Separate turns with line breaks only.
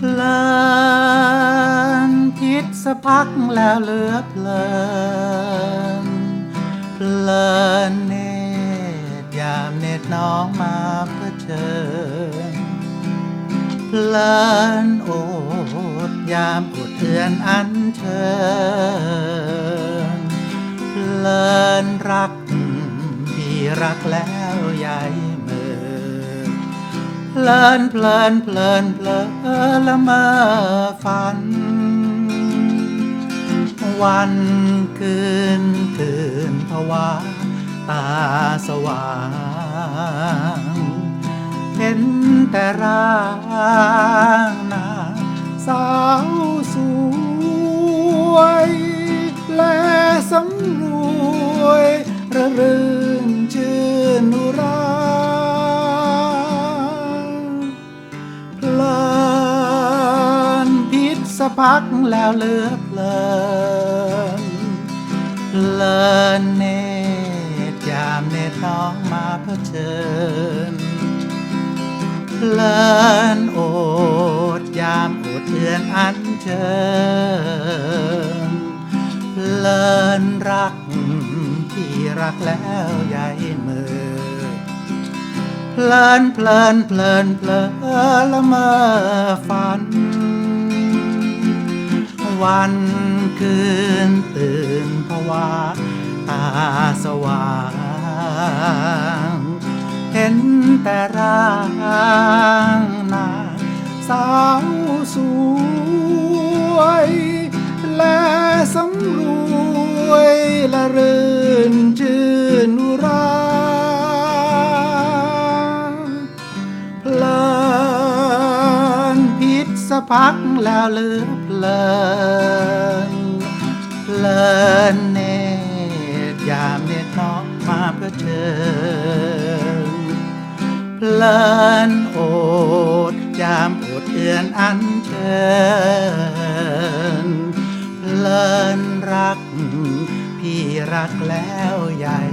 เพลินคิดสักพักแล้วเหลือเพลิน เพลินเนตยามเนตน้องมาเพื่อเชิญเพลินโอดยามอดเทือนอันเชิญเพลินรักพี่รักแล้วใหญ่ ลินเพลินเพลินเพลินละเมอฝัน วันคืนตื่นภาวะตาสว่าง เห็นแต่ร่างนางสาวสวย และสำรวยระรื่ พักแล้วเลือเพลินเลินเนตรยามเนตรน้องมาเพื่อเชิญเลินโอดยามโอดเทือนอันเชิญเลินรักที่รักแล้วยายมือเพลินเพลินเพลินเพลินละเมอฝัน วันคืนตื่นภาวะตาสว่าง เห็นแต่ร่าง สะพักแล้วเลือเพลินเพลินเนตยามเนตนองมาเพื่อเชิญเพลินโอดยามโอดเอือนอันเชิญเพลินรัก พี่รักแล้วยาย